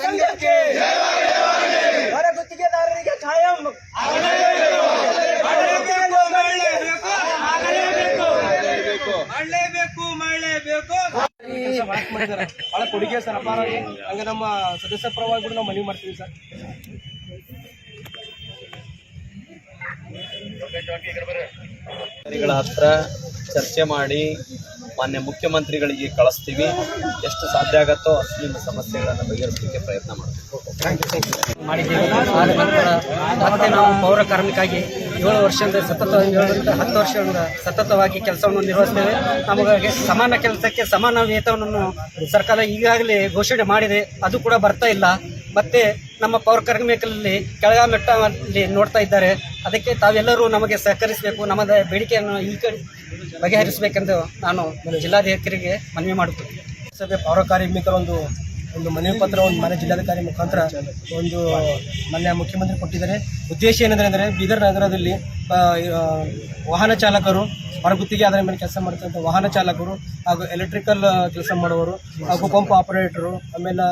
ಸಂಘಕ್ಕೆ ಹೊರ ಗುತ್ತಿಗೆದಾರರಿಗೆ ಕಾಯಂ ಬಹಳ ಕೊಡುಗೆ ಸರ್. ಅಪಾರ ಹಂಗೆ ನಮ್ಮ ಸದಸ್ಯ ಪರವಾಗಿ ಕೂಡ ನಾವು ಮನವಿ ಮಾಡ್ತೀವಿ ಸರ್. ಹತ್ರ ಚರ್ಚೆ ಮಾಡಿ ಮಾನ್ಯ ಮುಖ್ಯಮಂತ್ರಿಗಳಿಗೆ ಕಳಿಸ್ತೀವಿ. ಎಷ್ಟು ಸಾಧ್ಯ ಆಗತ್ತೋ ಅಷ್ಟು ನಿಮ್ಮ ಸಮಸ್ಯೆಗಳನ್ನು ಬಗೆಹರಿಸಲಿಕ್ಕೆ ಪ್ರಯತ್ನ ಮಾಡ್ತೀವಿ. ಮಾಡಿದ್ದೀವಿ ನಂತರ ಮತ್ತೆ ನಾವು ಪೌರ ಕಾರ್ಮಿಕಾಗಿ ಏಳು ವರ್ಷದಿಂದ ಸತತ ಏಳರಿಂದ ಹತ್ತು ವರ್ಷದಿಂದ ಸತತವಾಗಿ ಕೆಲಸವನ್ನು ನಿರ್ವಹಿಸ್ತೇವೆ. ನಮಗೆ ಸಮಾನ ಕೆಲಸಕ್ಕೆ ಸಮಾನ ವೇತನವನ್ನು ಸರ್ಕಾರ ಈಗಾಗಲೇ ಘೋಷಣೆ ಮಾಡಿದೆ. ಅದು ಕೂಡ ಬರ್ತಾ ಇಲ್ಲ. ಮತ್ತೆ ನಮ್ಮ ಪೌರ ಕಾರ್ಮಿಕರಲ್ಲಿ ಕೆಳಗ ಮಟ್ಟದಲ್ಲಿ ನೋಡ್ತಾ ಇದ್ದಾರೆ. ಅದಕ್ಕೆ ತಾವೆಲ್ಲರೂ ನಮಗೆ ಸಹಕರಿಸಬೇಕು. ನಮ್ಮದ ಬೇಡಿಕೆಯನ್ನು ಈ ಕಡೆ ಬಗೆಹರಿಸಬೇಕೆಂದು ನಾನು ಜಿಲ್ಲಾಧಿಕಾರಿಗೆ ಮನವಿ ಮಾಡುತ್ತೇನೆ. ಸಭೆ ಪೌರ ಕಾರ್ಮಿಕರ ಒಂದು ಒಂದು ಮನವಿ ಪತ್ರ, ಒಂದು ಮನೆ ಜಿಲ್ಲಾಧಿಕಾರಿ ಮುಖಾಂತರ ಒಂದು ಮಾನ್ಯ ಮುಖ್ಯಮಂತ್ರಿ ಕೊಟ್ಟಿದ್ದಾರೆ. ಉದ್ದೇಶ ಏನಂದರೆ ಅಂದರೆ ಬೀದರ್ ನಗರದಲ್ಲಿ ವಾಹನ ಚಾಲಕರು ಹೊರಗುತ್ತಿಗೆ ಅದರ ಮೇಲೆ ಕೆಲಸ ಮಾಡ್ತಕ್ಕಂಥ ವಾಹನ ಚಾಲಕರು ಹಾಗೂ ಎಲೆಕ್ಟ್ರಿಕಲ್ ಕೆಲಸ ಮಾಡುವವರು ಹಾಗೂ ಪಂಪ್ ಆಪರೇಟರು ಆಮೇಲೆ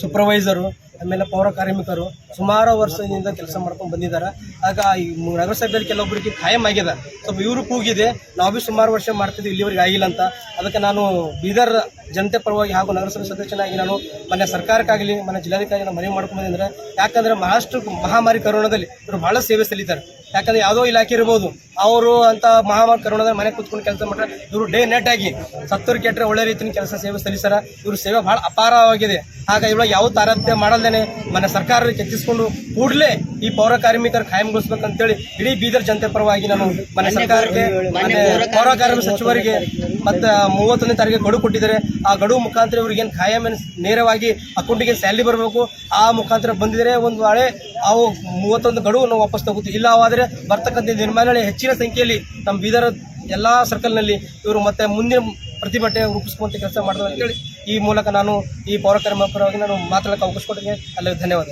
ಸೂಪರ್ವೈಸರು ಆಮೇಲೆ ಪೌರ ಕಾರ್ಮಿಕರು ಸುಮಾರು ವರ್ಷದಿಂದ ಕೆಲಸ ಮಾಡ್ಕೊಂಡು ಬಂದಿದ್ದಾರೆ. ಆಗ ಈ ನಗರಸಭೆಯಲ್ಲಿ ಕೆಲವೊಬ್ಬರಿಗೆ ಖಾಯಂ ಆಗಿದೆ ಸ್ವಲ್ಪ ಇವರು ಕೂಗಿದೆ. ನಾವು ಸುಮಾರು ವರ್ಷ ಮಾಡ್ತಿದ್ವಿ, ಇಲ್ಲಿವರೆಗೆ ಆಗಿಲ್ಲ ಅಂತ. ಅದಕ್ಕೆ ನಾನು ಬೀದರ್ ಜನತೆ ಪರವಾಗಿ ಹಾಗೂ ನಗರಸಭೆ ಸದಸ್ಯನಾಗಿ ನಾನು ಮನೆ ಸರ್ಕಾರಕ್ಕಾಗಲಿ ಮನೆ ಜಿಲ್ಲಾಧಿಕಾರಿ ನಾನು ಮನವಿ ಮಾಡ್ಕೊಂಡು ಬಂದಿದ್ದಾರೆ ಯಾಕಂದ್ರೆ ಮಹಾಷ್ಟ್ರ ಮಹಾಮಾರಿ ಕರೋನಾದಲ್ಲಿ ಇವರು ಬಹಳ ಸೇವೆ ಸಲ್ಲಿತಾರೆ ಯಾಕಂದ್ರೆ ಯಾವುದೋ ಇಲಾಖೆ ಇರ್ಬೋದು ಅವರು ಅಂತ ಮಹಾಮಾರಿ ಕರೋನಾದ ಮನೆ ಕೂತ್ಕೊಂಡು ಕೆಲಸ ಮಾಡ್ತಾರೆ. ಇವರು ಡೇ ನೆಟ್ ಆಗಿ ಸತ್ತೂರು ಕೆಟ್ಟರೆ ಒಳ್ಳೆ ರೀತಿಯ ಕೆಲಸ ಸೇವೆ ಸಲ್ಲಿಸಾರ ಇವ್ರ ಸೇವೆ ಬಹಳ ಅಪಾರವಾಗಿದೆ. ಆಗ ಇವಾಗ ಯಾವ ತಾರತ್ಯ ಮಾಡಲ್ದೇನೆ ಮನೆ ಸರ್ಕಾರ ಚರ್ಚಿಸಿಕೊಂಡು ಕೂಡಲೇ ಈ ಪೌರ ಕಾರ್ಮಿಕರು ಖಾಯಂಗೊಳಿಸ್ಬೇಕಂತೇಳಿ ಇಡೀ ಬೀದರ್ ಜನತೆ ಪರವಾಗಿ ನಾನು ಮನೆ ಸರ್ಕಾರಕ್ಕೆ ಮನೆ ಪೌರ ಕಾರ್ಮಿಕ ಸಚಿವರಿಗೆ ಮತ್ತೆ ಮೂವತ್ತನೇ ತಾರೀಕಿಗೆ ಗಡುವು ಕೊಟ್ಟಿದ್ದಾರೆ. ಆ ಗಡುವು ಮುಖಾಂತರ ಇವ್ರಿಗೆ ಏನು ಖಾಯಂ ನೇರವಾಗಿ ಅಕೌಂಟಿಗೆ ಸ್ಯಾಲ್ರಿ ಬರಬೇಕು. ಆ ಮುಖಾಂತರ ಬಂದಿದ್ರೆ ಒಂದು ಹಳೆ ಅವು ಮೂವತ್ತೊಂದು ಗಡುವನ್ನು ವಾಪಸ್ ತಗೋತೀವಿ. ಇಲ್ಲ ಅವಾದರೆ ಬರ್ತಕ್ಕಂಥ ನಿರ್ಮಾಣ ಹೆಚ್ಚಿನ ಸಂಖ್ಯೆಯಲ್ಲಿ ನಮ್ಮ ಬೀದರ್ ಎಲ್ಲ ಸರ್ಕಲ್ನಲ್ಲಿ ಇವರು ಮತ್ತೆ ಮುಂದಿನ ಪ್ರತಿಭಟನೆ ರೂಪಿಸುವಂತ ಕೆಲಸ ಮಾಡ್ತಾರೆ ಅಂತೇಳಿ ಈ ಮೂಲಕ ನಾನು ಈ ಪೌರ ಕಾರ್ಮಿಕ ಪರವಾಗಿ ನಾನು ಮಾತಾಡಕ್ಕೆ ಅವಕಾಶ ಕೊಟ್ಟಿದ್ದೇನೆ. ಅಲ್ಲಿಗೆ ಧನ್ಯವಾದ